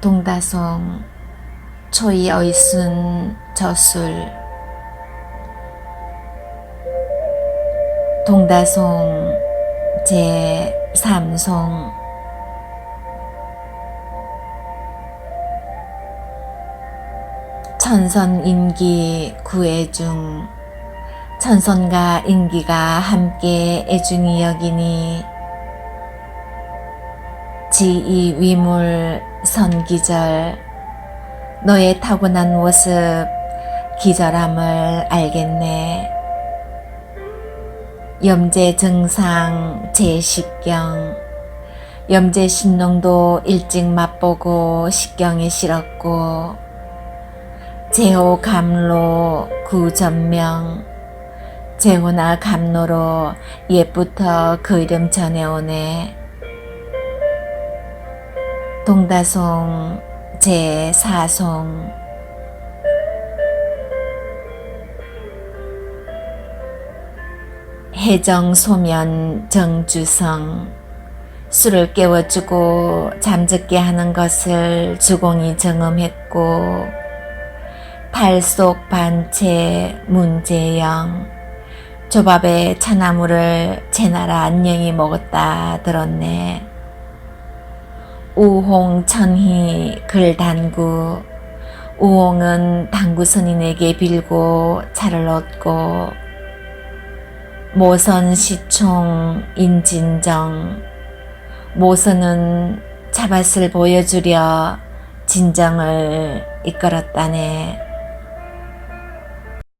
동다송 초이 어이순 저술. 동다송 제3송 천선 인기 구애중 천선과 인기가 함께 애중이 여기니 지이 위물 선기절 너의 타고난 모습 기절함을 알겠네. 염제 증상 제10경 염제 신농도 일찍 맛보고 식경에 실었고 제호 감로 구전명 제호나 감로로 옛부터 그 이름 전해오네. 동다송 제4송. 해정 소면 정주성. 술을 깨워주고 잠듣게 하는 것을 주공이 경험했고 달속 반채 문제영. 조밥에 차나물을 제나라 안녕히 먹었다 들었네. 우홍천희 글단구 우홍은 당구 선인에게 빌고 차를 얻고 모선시총 인진정 모선은 차밭을 보여주려 진정을 이끌었다네.